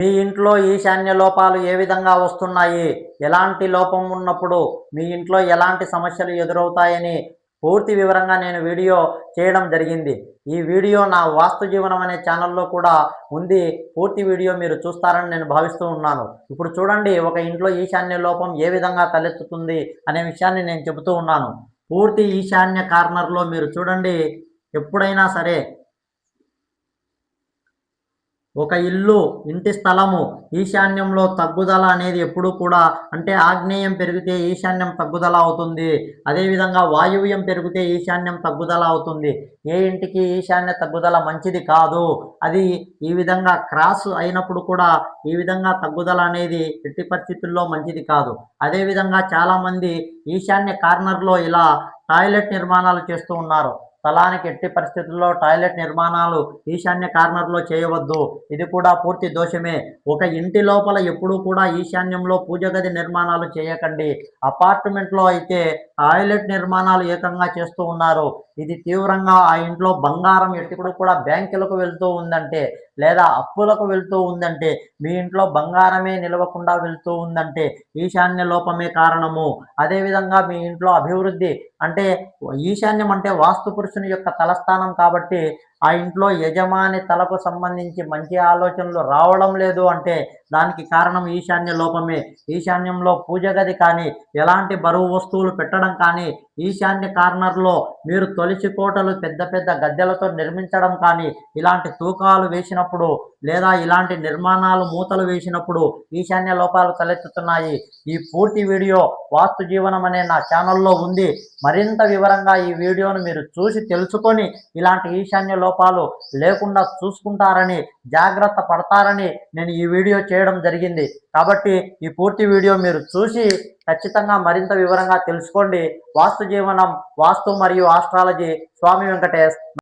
మీ ఇంట్లో ఈశాన్య లోపాలు ఏ విధంగా వస్తున్నాయి? ఎలాంటి లోపం ఉన్నప్పుడు మీ ఇంట్లో ఎలాంటి సమస్యలు ఎదురవుతాయని పూర్తి వివరంగా నేను వీడియో చేయడం జరిగింది. ఈ వీడియో నా వాస్తు జీవనం అనే ఛానల్లో కూడా ఉంది. పూర్తి వీడియో మీరు చూస్తారని నేను భావిస్తూ ఉన్నాను. ఇప్పుడు చూడండి ఒక ఇంట్లో ఈశాన్య లోపం ఏ విధంగా తలెత్తుతుంది అనే విషయాన్ని నేను చెబుతూ ఉన్నాను. పూర్తి ఈశాన్య కార్నర్లో మీరు చూడండి ఎప్పుడైనా సరే ఒక ఇల్లు ఇంటి స్థలము ఈశాన్యంలో తగ్గుదల అనేది ఎప్పుడు కూడా అంటే ఆగ్నేయం పెరిగితే ఈశాన్యం తగ్గుదల అవుతుంది. అదేవిధంగా వాయువ్యం పెరిగితే ఈశాన్యం తగ్గుదల అవుతుంది. ఏ ఇంటికి ఈశాన్య తగ్గుదల మంచిది కాదు. అది ఈ విధంగా క్రాస్ అయినప్పుడు కూడా ఈ విధంగా తగ్గుదల అనేది ఎట్టి పరిస్థితుల్లో మంచిది కాదు. అదేవిధంగా చాలామంది ఈశాన్య కార్నర్లో ఇలా టాయిలెట్ నిర్మాణాలు చేస్తూ ఉన్నారు. స్థలానికి ఎట్టి పరిస్థితుల్లో టాయిలెట్ నిర్మాణాలు ఈశాన్య కార్నర్లో చేయవద్దు. ఇది కూడా పూర్తి దోషమే. ఒక ఇంటి లోపల ఎప్పుడూ కూడా ఈశాన్యంలో పూజ గది నిర్మాణాలు చేయకండి. అపార్ట్మెంట్లో అయితే టాయిలెట్ నిర్మాణాలు ఏకంగా చేస్తూ ఉన్నారు. ఇది తీవ్రంగా ఆ ఇంట్లో బంగారం ఎప్పుడు కూడా బ్యాంకులకు వెళ్తూ ఉందంటే లేదా అప్పులకు వెళ్తూ ఉందంటే మీ ఇంట్లో బంగారమే నిలవకుండా వెళ్తూ ఉందంటే ఈశాన్య లోపమే కారణము. అదేవిధంగా మీ ఇంట్లో అభివృద్ధి అంటే ఈశాన్యం అంటే వాస్తు పురుషుని యొక్క తలస్థానం కాబట్టి ఆ ఇంట్లో యజమాని తలకు సంబంధించి మంచి ఆలోచనలు రావడం లేదు అంటే దానికి కారణం ఈశాన్య లోపమే. ఈశాన్యంలో పూజ గది కానీ ఎలాంటి బరువు వస్తువులు పెట్టడం కానీ ఈశాన్య కార్నర్లో మీరు తొలిచి కోటలు పెద్ద పెద్ద గద్దెలతో నిర్మించడం కానీ ఇలాంటి తూకాలు వేసినప్పుడు లేదా ఇలాంటి నిర్మాణాలు మూతలు వేసినప్పుడు ఈశాన్య లోపాలు తలెత్తుతున్నాయి. ఈ పూర్తి వీడియో వాస్తు జీవనం అనే నా ఛానల్లో ఉంది. మరింత వివరంగా ఈ వీడియోను మీరు చూసి తెలుసుకొని ఇలాంటి ఈశాన్య లోపాలు లేకుండా చూసుకుంటారని జాగ్రత్త పడతారని నేను ఈ వీడియో చేయడం జరిగింది. కాబట్టి ఈ పూర్తి వీడియో మీరు చూసి ఖచ్చితంగా మరింత వివరంగా తెలుసుకోండి. వాస్తు జీవనం వాస్తు మరియు ఆస్ట్రాలజీ. స్వామి వెంకటేష్